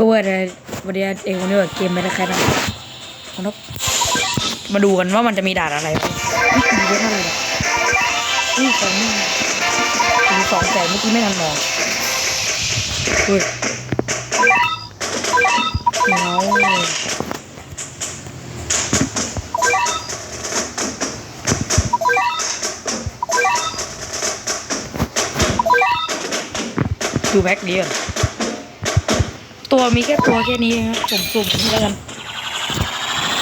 ก็ว่าแต่วันนี้เองวันนี้ว่าเกมไม่ได้แค่นั้นเอานกมาดูกันว่ามันจะมีด่านอะไรบ้างนี่มีเยอะอะไรเนี่ยนี่สองนี่มีสองแสนเมื่อกี้ไม่ทันมองเฮ้ยเอาดูแบ็กดีก่อน ตัวมีแค่ตัวแค่นี้เองครับผมสุ่มแล้วกัน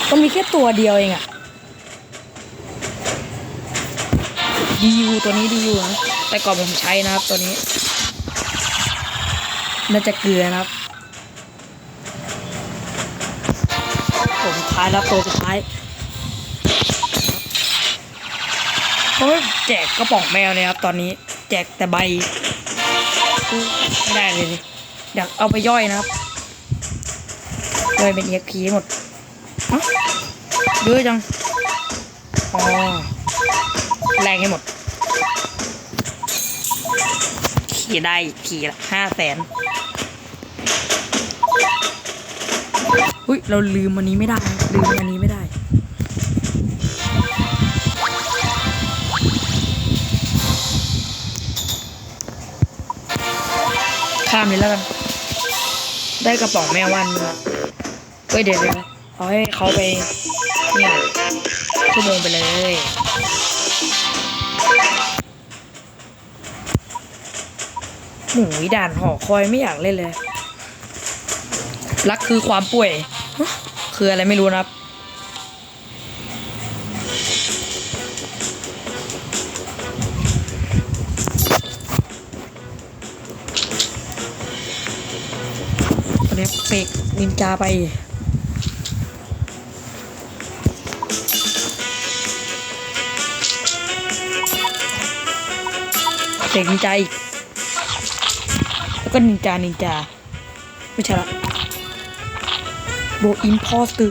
ก็มีแค่ตัวเดียวเองอะดีอยู่ตัวนี้ดีอยู่นะแต่ก่อนผมใช้นะครับตัวนี้ น่าจะเกลือนะครับ ผมท้ายแล้วตัวสุดท้ายเพราแจกกระป๋องแมวเนี่ยครับ ตอนนี้ แจกแต่ใบไม่ได้เลย ดิอยากเอาไปย่อยนะครับย่อยเป็น EXP หมดเอ้าเยอะจังอ๋อแรงให้หมด ขี่ได้ขี่ละห้าแสนอุ้ยเราลืมอันนี้ไม่ได้ ลืมอันนี้ไม่ได้ข้ามเลยแล้วกัน ได้กระป๋องแม่วันเฮ้ยเดี๋ยวเลยวเอาให้เขาไปเนี่ยชั่วโมงไปเลยหมูด่านหอคอยไม่อยากเล่นเลย รักคือความป่วย คืออะไรไม่รู้นะครับ นินจาไปเฟกนินจาอีก แล้วก็นินจา นินจา ไม่ใช่ละโบอินพอสตึ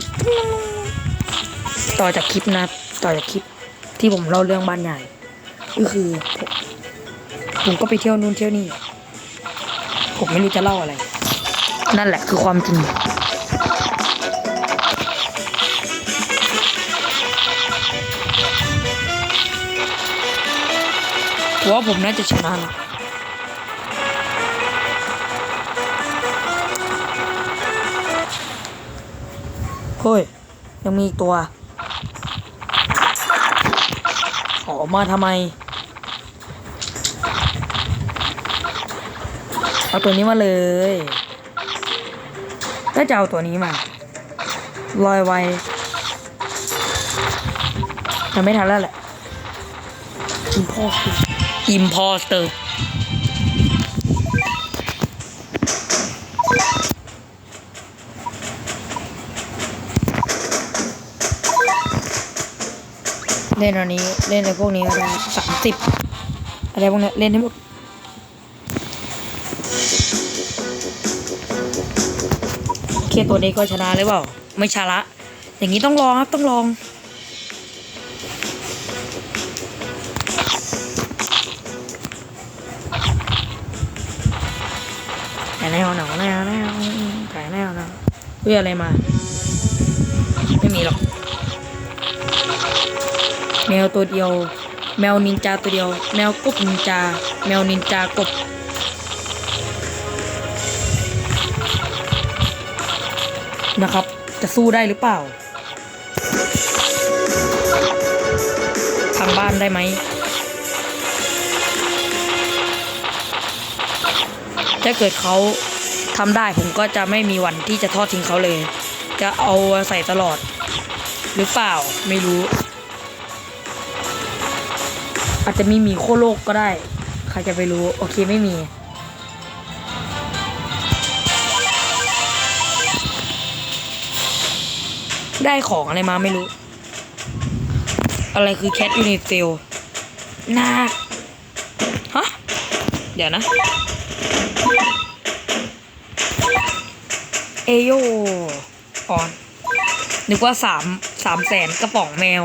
ต่อจากคลิปนะ ต่อจากคลิปที่ผมเล่าเรื่องบ้านใหญ่ก็คือ ผมก็ไปเที่ยวนู่นเที่ยวนี่ ผมไม่รู้จะเล่าอะไร นั่นแหละคือความจริง ว่าผมน่าจะชนะนะเฮ้ย ยังมีอีกตัวออกมาทำไม เอาตัวนี้มาเลย ก็จะเอาตัวนี้มาลอยไวแต่ไม่ทันแล้วแหละ Imposter Imposter เล่นอันนี้ เล่นในพวกนี้ก็ได้สามสิบอะไรพวกเนี้ยเล่นได้หมด คตัวนี้ก็ชนะหรือเปล่า ไม่ชนะอย่างนี้ต้องลองครับต้องลอง แต่แนวหนังแนวแนวแต่แนวนะเพื่ออะไรมา ไม่มีหรอก แมวตัวเดียว แมวนินจาตัวเดียว แมวกบนินจา แมวนินจากบ นะครับ จะสู้ได้หรือเปล่าทางบ้านได้ไหมถ้าเกิดเขาทำได้ผมก็จะไม่มีวันที่จะทอดทิ้งเขาเลย จะเอาใส่ตลอด หรือเปล่าไม่รู้ อาจจะมีหมีโคโลกก็ได้ ใครจะไปรู้ โอเคไม่มี ได้ของอะไรมาไม่รู้ อะไรคือแคทยูนิเซลนาฮะ เดี๋ยวนะ เอโยออนนึกว่าสามสามแสนกระป๋องแมว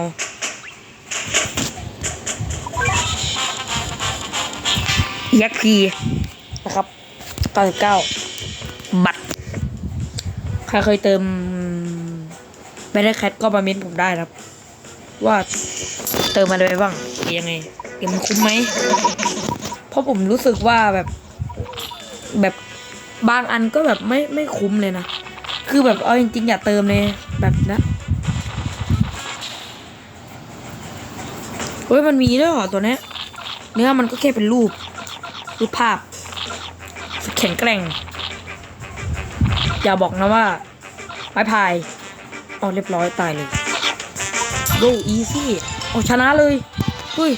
EXP นะครับ99บัตร ใครเคยเติม แบทแคทก็มาเม้นผมได้ครับ ว่าเติมอะไรไปบ้างยังไงเกมมันคุ้มไหมเพราะผมรู้สึกว่าแบบแบบบางอันก็แบบไม่ไม่คุ้มเลยนะ คือแบบเอาจริงๆอย่าเติมเลยแบบนะเฮ้ยมันมีด้วยเหรอตัวนี้เนื้อมันก็แค่เป็นรูปรูปภาพแข็งแกร่ง อย่าบอกนะว่าไม้พาย อ๋อเรียบร้อยตายเลยโ o อีซี่โอ้ชนะเลยเฮ้ย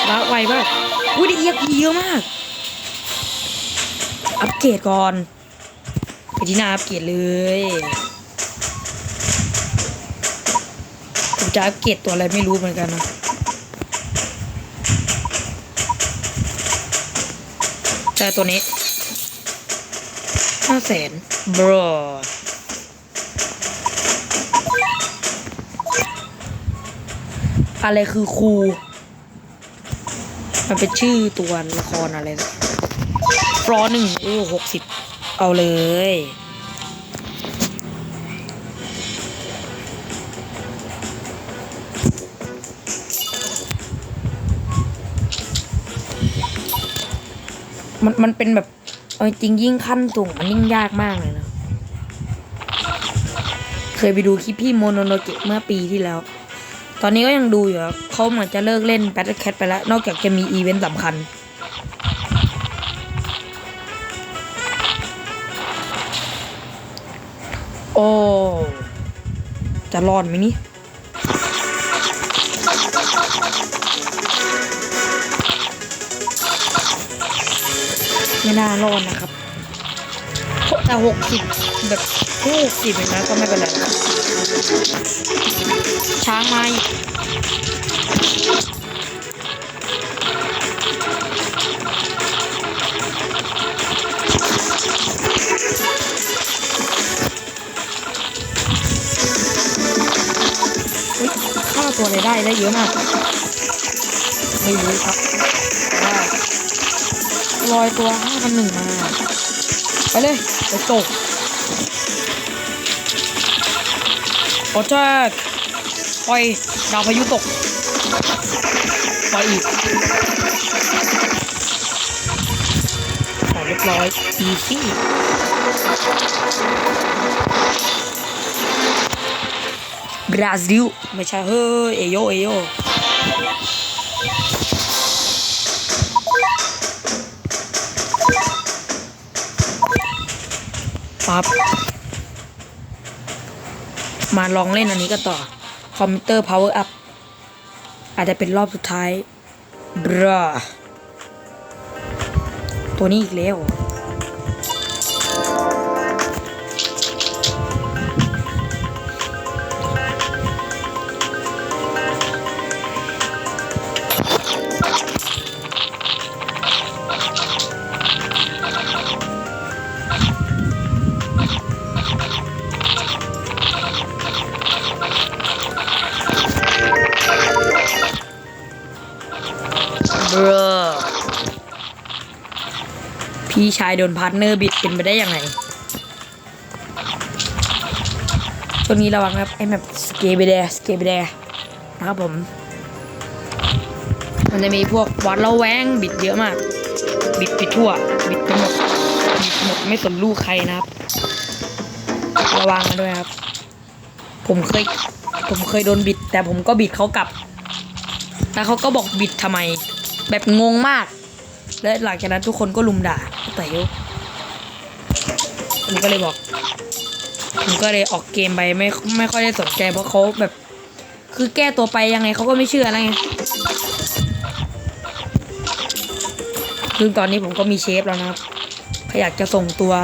ชนะไวมากอุ้ยได้เอียกเยอะมาก อัปเกรดก่อนไปที่หน้าอัปเกรดเลยผมจะอัปเกรดตัวอะไรไม่รู้เหมือนกันนะแต่ตัวนี้ห้าแสนบรอ อะไรคือครู มันเป็นชื่อตัวละครอะไรฟรอหนึ่งโอ้หกสิบเอาเลยมันมันเป็นแบบเอาจริงยิ่งขั้นสูงมันยิ่งยากมากเลยนะ เคยไปดูคลิปพี่โมโนโนเกะเมื่อปีที่แล้ว ตอนนี้ก็ยังดูอยู่ครับเขาเหมือนจะเลิกเล่น Battle Cat ไปแล้ว นอกจากจะมีอีเวนต์สำคัญ โอ้ จะรอดไหมนี่ไม่น่ารอดนะครับ แต่หกสิบแบบหกสิบเองนะก็ไม่เป็นไรช้างมาอีกฆ่าตัวอะไรได้ได้เยอะมากไม่รู้ครับว่าลอยตัวห้าพันหนึ่งมา ไปเลยไปตกโอเช็คปล่อยดาวพายุตกปล่อยอีกขอเรียบร้อยอีซี่บราซิลไม่ใช่เฮ้ยเอโยเอโย ครับ มาลองเล่นอันนี้กันต่อ คอมพิวเตอร์พาวเวอร์อาจจะเป็นรอบสุดท้ายบราตัวนี้อีกแล้วายโดนพาร์ทเนอร์บิดเป็นไปได้ยังไงช่วนี้ระวังนะครับไอ้แบบสเกเบเดสเกเบเดนะครับผม มันจะมีพวกวัดระแวงบิดเยอะมาก บิดไปทั่ว บิดไปหมดบิดหมดไม่สนลูกใครนะครับ ระวังกันด้วยครับ ผมเคยผมเคยโดนบิด แต่ผมก็บิดเขากลับแล้วเขาก็บอกบิดทำไม แบบงงมาก และหลังจากนั้นทุกคนก็ลุมด่าแต่ยวผมก็เลยบอก ผมก็เลยออกเกมไปไม่ไม่ค่อยได้สนใจเพราะเขาแบบ คือแก้ตัวไปยังไงเขาก็ไม่เชื่อแล้วไงซึ่งตอนนี้ผมก็มีเชฟแล้วนะครับขอยากจะส่งตัว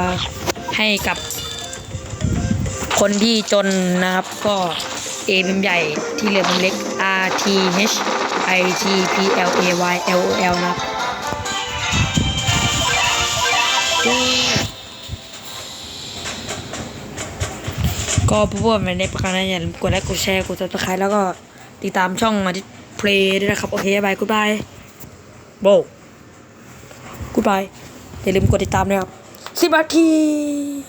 ให้กับ คนที่จนนะครับก็เอเมใหญ่ที่เหลือมันเล็ก R T H I T P L A Y L O L นะครับ ก็พูดว่าในประการนั้นอย่าลืมกดไลค์กดแชร์กดติดตามแล้วก็ติดตามช่องอาทิตย์เพลย์ด้วยนะครับ โอเคบายกูบายโบกูบายอย่าลืมกดติดตามด้วยครับสิบนาที